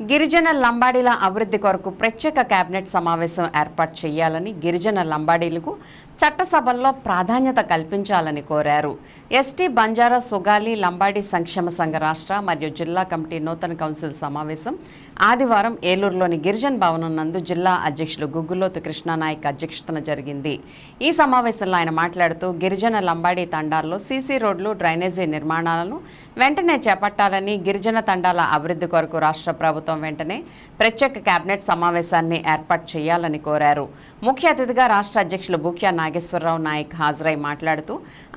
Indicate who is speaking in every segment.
Speaker 1: గిరిజన లంబాడీల అభివృద్ధి కొరకు ప్రత్యేక కేబినెట్ సమావేశం ఏర్పాటు చేయాలని గిరిజన లంబాడీలకు చట్టసభల్లో ప్రాధాన్యత కల్పించాలని కోరారు. ఎస్టీ బంజారా సుగాలి లంబాడీ సంక్షేమ సంఘ రాష్ట్ర మరియు జిల్లా కమిటీ నూతన కౌన్సిల్ సమావేశం ఆదివారం ఏలూరులోని గిరిజన్ భవనం నందు జిల్లా అధ్యక్షులు గుగ్గులోతు కృష్ణానాయక్ అధ్యక్షతన జరిగింది. ఈ సమావేశంలో ఆయన మాట్లాడుతూ గిరిజన లంబాడీ తండాల్లో సీసీ రోడ్లు డ్రైనేజీ నిర్మాణాలను వెంటనే చేపట్టాలని గిరిజన తండాల అభివృద్ధి కొరకు రాష్ట్ర ప్రభుత్వం వెంటనే ప్రత్యేక కేబినెట్ సమావేశాన్ని ఏర్పాటు చేయాలని కోరారు. ముఖ్య అతిథిగా రాష్ట్ర అధ్యక్షులు బూక్యా నాగేశ్వరరావు నాయక్ హాజరై మాట్లాడుతూ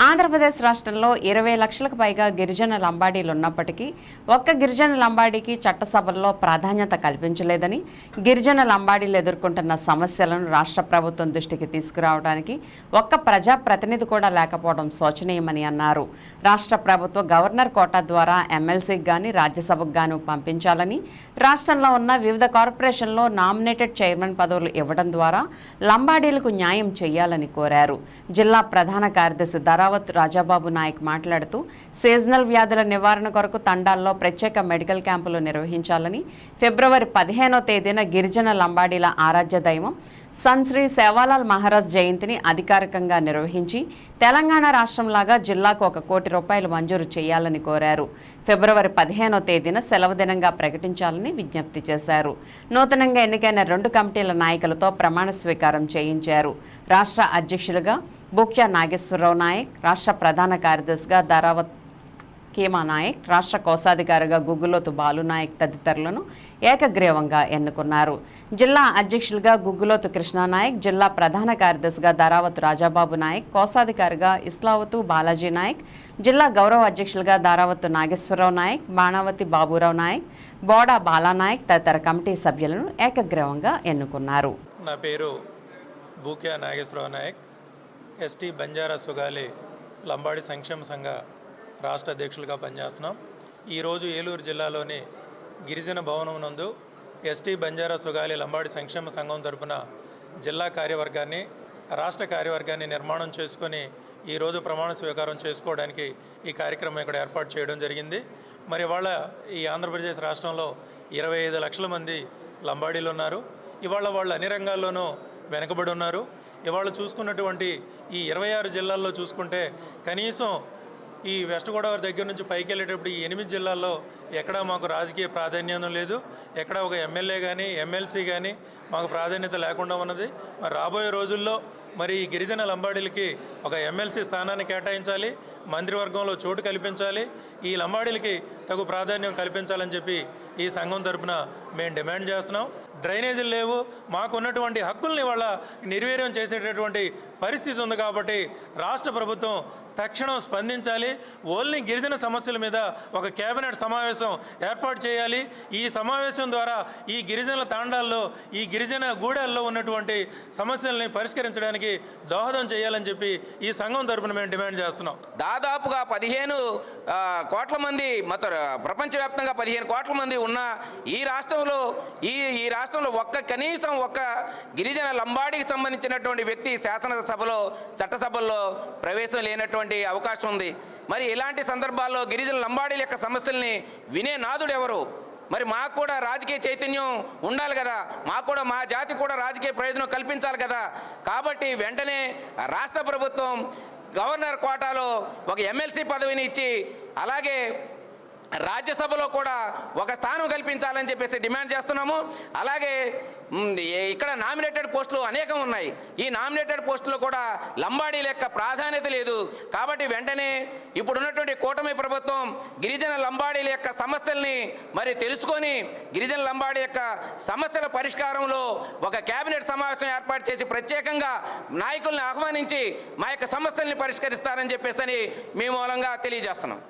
Speaker 1: ఆంధ్రప్రదేశ్ రాష్ట్రంలో ఇరవై లక్షలకు పైగా గిరిజన లంబాడీలు ఉన్నప్పటికీ ఒక్క గిరిజన లంబాడీకి చట్టసభల్లో ప్రాధాన్యత కల్పించలేదని గిరిజన లంబాడీలు ఎదుర్కొంటున్న సమస్యలను రాష్ట్ర ప్రభుత్వం దృష్టికి తీసుకురావడానికి ఒక్క ప్రజా ప్రతినిధి కూడా లేకపోవడం శోచనీయమని అన్నారు. రాష్ట్ర ప్రభుత్వ గవర్నర్ కోటా ద్వారా ఎమ్మెల్సీకి గాని రాజ్యసభకు గాను పంపించాలని రాష్ట్రంలో ఉన్న వివిధ కార్పొరేషన్లో నామినేటెడ్ చైర్మన్ పదవులు ఇవ్వడం ద్వారా లంబాడీలకు న్యాయం చేయాలని కోరారు. జిల్లా ప్రధాన కార్యదర్శి ధరావత్ రాజాబాబు నాయక్ మాట్లాడుతూ సీజనల్ వ్యాధుల నివారణ కొరకు తండాల్లో ప్రత్యేక మెడికల్ క్యాంపులు నిర్వహించాలని ఫిబ్రవరి పదిహేనో తేదీన గిరిజన లంబాడీల ఆరాధ్య దైవం సన్శ్రీ సేవాలాల్ మహారాజ్ జయంతిని అధికారికంగా నిర్వహించి తెలంగాణ రాష్ట్రంలాగా జిల్లాకు ఒక కోటి రూపాయలు మంజూరు చేయాలని కోరారు. ఫిబ్రవరి పదిహేనో తేదీన సెలవు దినంగా ప్రకటించాలని విజ్ఞప్తి చేశారు. నూతనంగా ఎన్నికైన రెండు కమిటీల నాయకులతో ప్రమాణ స్వీకారం చేయించారు. రాష్ట్ర అధ్యక్షులుగా బుక్యా నాగేశ్వరరావు నాయక్ రాష్ట్ర ప్రధాన కార్యదర్శిగా ధరావత్ కీమా నాయక్ రాష్ట్ర కోశాధికారిగా గుగ్గులోతు బాలు నాయక్ తదితరులను ఏకగ్రీవంగా ఎన్నుకున్నారు. జిల్లా అధ్యక్షులుగా గుగ్గులోతు కృష్ణానాయక్ జిల్లా ప్రధాన కార్యదర్శిగా దారావత్ రాజాబాబు నాయక్ కోశాధికారిగా ఇస్లావతు బాలాజీ నాయక్ జిల్లా గౌరవ అధ్యక్షులుగా దారావత్ నాగేశ్వరరావు నాయక్ బాణావతి బాబురావు నాయక్ బోడా బాలానాయక్ తదితర కమిటీ సభ్యులను ఏకగ్రీవంగా ఎన్నుకున్నారు.
Speaker 2: నా పేరు బూక్యా నాగేశ్వరరావు నాయక్ ఎస్టీ బంజారా సుగాలి లంబాడి సంక్షేమ సంఘ రాష్ట్ర అధ్యక్షులుగా పనిచేస్తున్నాం. ఈరోజు ఏలూరు జిల్లాలోని గిరిజన భవనం నందు ఎస్టీ బంజారా సుగాలి లంబాడి సంక్షేమ సంఘం తరపున జిల్లా కార్యవర్గాన్ని రాష్ట్ర కార్యవర్గాన్ని నిర్మాణం చేసుకొని ఈరోజు ప్రమాణ స్వీకారం చేసుకోవడానికి ఈ కార్యక్రమం ఇక్కడ ఏర్పాటు చేయడం జరిగింది. మరి ఇవాళ ఈ ఆంధ్రప్రదేశ్ రాష్ట్రంలో ఇరవై ఐదు లక్షల మంది లంబాడీలు ఉన్నారు. ఇవాళ వాళ్ళు అన్ని రంగాల్లోనూ వెనుకబడి ఉన్నారు. ఇవాళ చూసుకున్నటువంటి ఈ ఇరవై ఆరు జిల్లాల్లో చూసుకుంటే కనీసం ఈ వెస్ట్ గోదావరి దగ్గర నుంచి పైకి వెళ్ళేటప్పుడు ఈ ఎనిమిది జిల్లాల్లో ఎక్కడా మాకు రాజకీయ ప్రాధాన్యం లేదు. ఎక్కడ ఒక ఎమ్మెల్యే కానీ ఎమ్మెల్సీ కానీ మాకు ప్రాధాన్యత లేకుండా ఉన్నది. మరి రాబోయే రోజుల్లో మరి ఈ గిరిజన లంబాడీలకి ఒక ఎమ్మెల్సీ స్థానాన్ని కేటాయించాలి మంత్రివర్గంలో చోటు కల్పించాలి ఈ లంబాడీలకి తగు ప్రాధాన్యం కల్పించాలని చెప్పి ఈ సంఘం తరపున మేము డిమాండ్ చేస్తున్నాం. డ్రైనేజీలు లేవు మాకు ఉన్నటువంటి హక్కుల్ని వాళ్ళ నిర్వీర్యం చేసేటటువంటి పరిస్థితి ఉంది కాబట్టి రాష్ట్ర ప్రభుత్వం తక్షణం స్పందించాలి. ఓన్లీ గిరిజన సమస్యల మీద ఒక కేబినెట్ సమావేశం ఏర్పాటు చేయాలి. ఈ సమావేశం ద్వారా ఈ గిరిజనుల తాండాల్లో ఈ గిరిజన గూడెల్లో ఉన్నటువంటి సమస్యల్ని పరిష్కరించడానికి దోహదం చేయాలని చెప్పి ఈ సంఘం తరపున మేము డిమాండ్ చేస్తున్నాం.
Speaker 3: దాదాపుగా పదిహేను కోట్ల మంది మత ప్రపంచవ్యాప్తంగా పదిహేను కోట్ల మంది ఉన్న ఈ రాష్ట్రంలో ఈ ఈ రాష్ట్రంలో ఒక్క కనీసం ఒక్క గిరిజన లంబాడికి సంబంధించినటువంటి వ్యక్తి శాసనసభలో చట్టసభల్లో ప్రవేశం లేనటువంటి అవకాశం ఉంది. మరి ఇలాంటి సందర్భాల్లో గిరిజన లంబాడీల యొక్క సమస్యల్ని వినే నాదుడు ఎవరు మరి మాకు కూడా రాజకీయ చైతన్యం ఉండాలి కదా. మాకు కూడా మా జాతి కూడా రాజకీయ ప్రయోజనం కల్పించాలి కదా. కాబట్టి వెంటనే రాష్ట్ర ప్రభుత్వం గవర్నర్ కోటాలో ఒక ఎమ్మెల్సీ పదవిని ఇచ్చి అలాగే రాజ్యసభలో కూడా ఒక స్థానం కల్పించాలని చెప్పేసి డిమాండ్ చేస్తున్నాము. అలాగే ఇక్కడ నామినేటెడ్ పోస్టులు అనేకం ఉన్నాయి. ఈ నామినేటెడ్ పోస్టులు కూడా లంబాడీల యొక్క ప్రాధాన్యత లేదు. కాబట్టి వెంటనే ఇప్పుడున్నటువంటి కూటమి ప్రభుత్వం గిరిజన లంబాడీల యొక్క సమస్యల్ని మరి తెలుసుకొని గిరిజన లంబాడీ యొక్క సమస్యల పరిష్కారంలో ఒక కేబినెట్ సమావేశం ఏర్పాటు చేసి ప్రత్యేకంగా నాయకుల్ని ఆహ్వానించి మా యొక్క సమస్యల్ని పరిష్కరిస్తారని చెప్పేసి మీ మూలంగా తెలియజేస్తున్నాం.